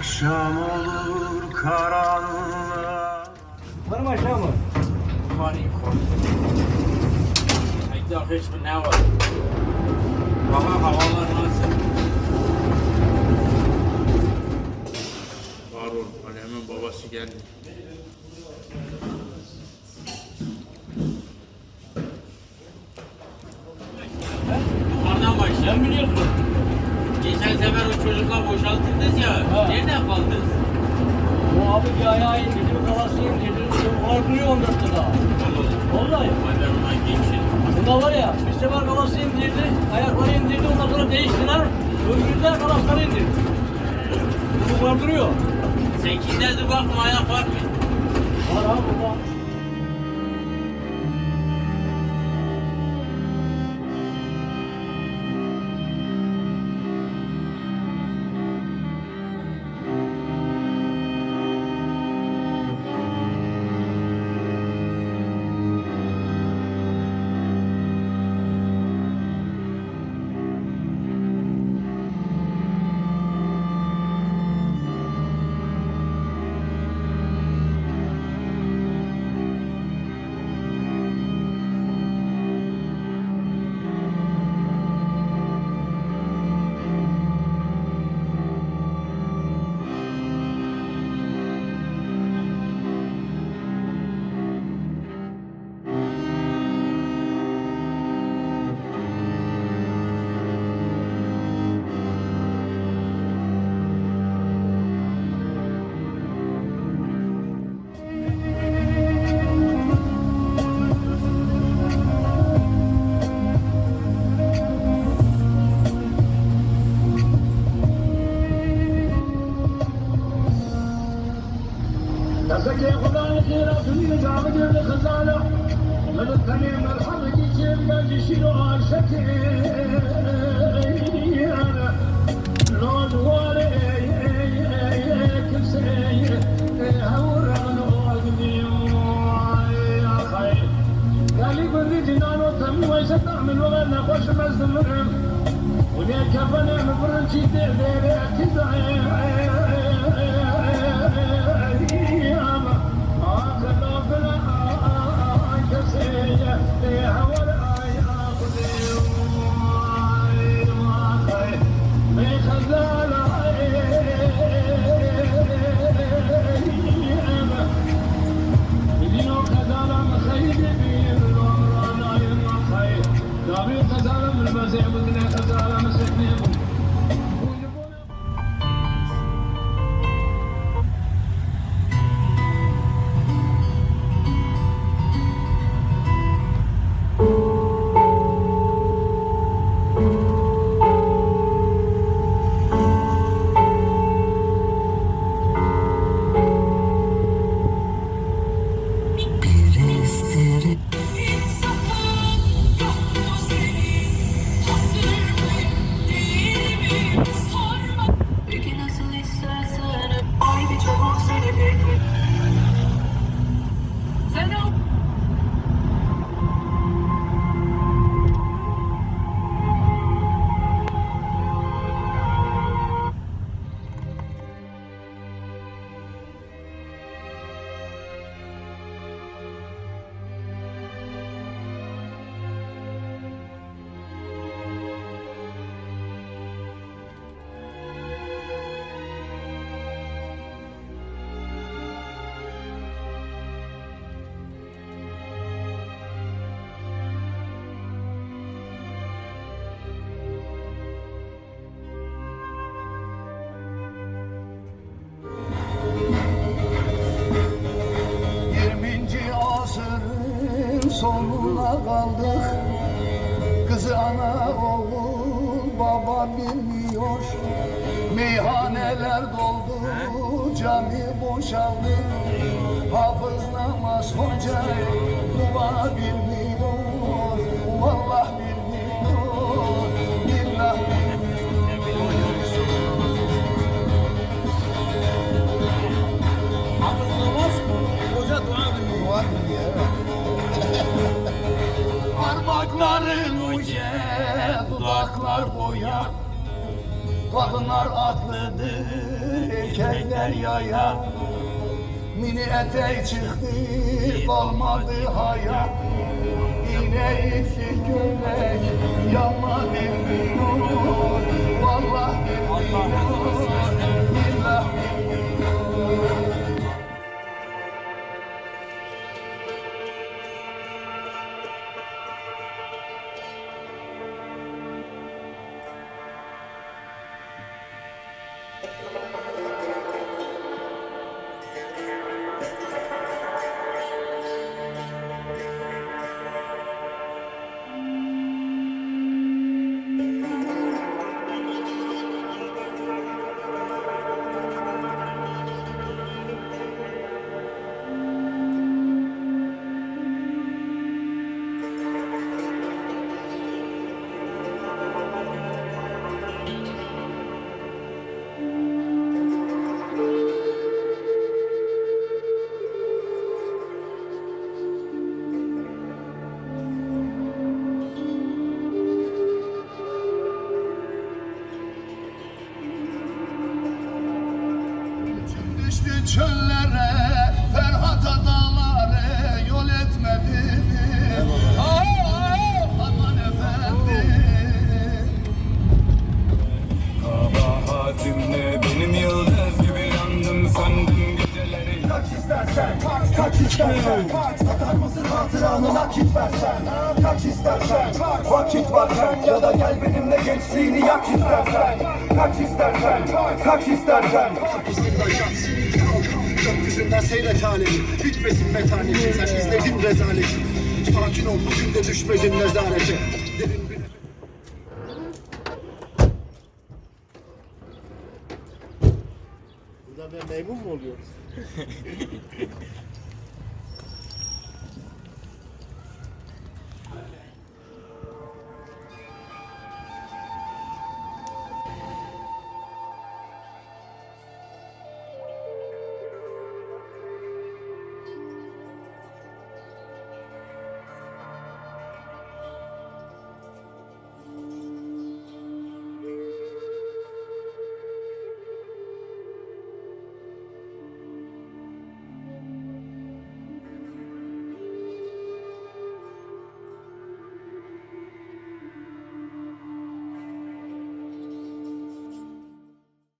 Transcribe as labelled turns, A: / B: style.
A: Akşam olur karanlığa
B: Var mı aşağı mı?
C: Var yukarı. Dacht eens van nou wat. Baba havalar nasıl? Var oğlum. Alemin babası geldi. Boşalttınız ya.
B: Ha.
C: Nerede kaldınız?
B: Bu abi bir ayağı indirdi, bir kafası indirdi. Var duruyor 14 daha. Vallahi.
C: Ondan geçtim.
B: Bunda var ya, bir sefer kafası indirdi, ayakları indirdi, ondan sonra değiştiler. Öbüründe kanatları indirdi. Bu var duruyor.
C: Sen kimdedir bakma ayak var mı?
B: Var abi burada.
D: الدنيا جامد الخزانة من الثاني مرحبا جيشين بل شنو عاشتي أنا لون والي كل سنة هوران وقدي يا خير قالي بني جنان وتم ويسطع من وغنى خوش مزمرم وليك فنام برنشي دير دير اعتزاعي sonuna kaldık. Kızı ana oğul baba bilmiyor. Meyhaneler doldu cami boşaldı. Hafız namaz hoca dua bilmiyor Parmakların uce, dudaklar boya.
E: Kadınlar atlıdır, erkekler yaya. Mini etek çıktı, kalmadı hayat. Yine ipsiz gömlek, yanma bilmiyor istersen Kaç, satar mısın hatıranı nakit versen Kaç istersen, vakit varken Ya da gel benimle gençliğini yak istersen Kaç istersen, kaç istersen
F: Gökyüzünden seyret alemi Bitmesin metanetin sen izledin rezaleti Sakin ol bugün de düşmedin nezarete Derin bir
D: Burada ben meymun mu oluyorum?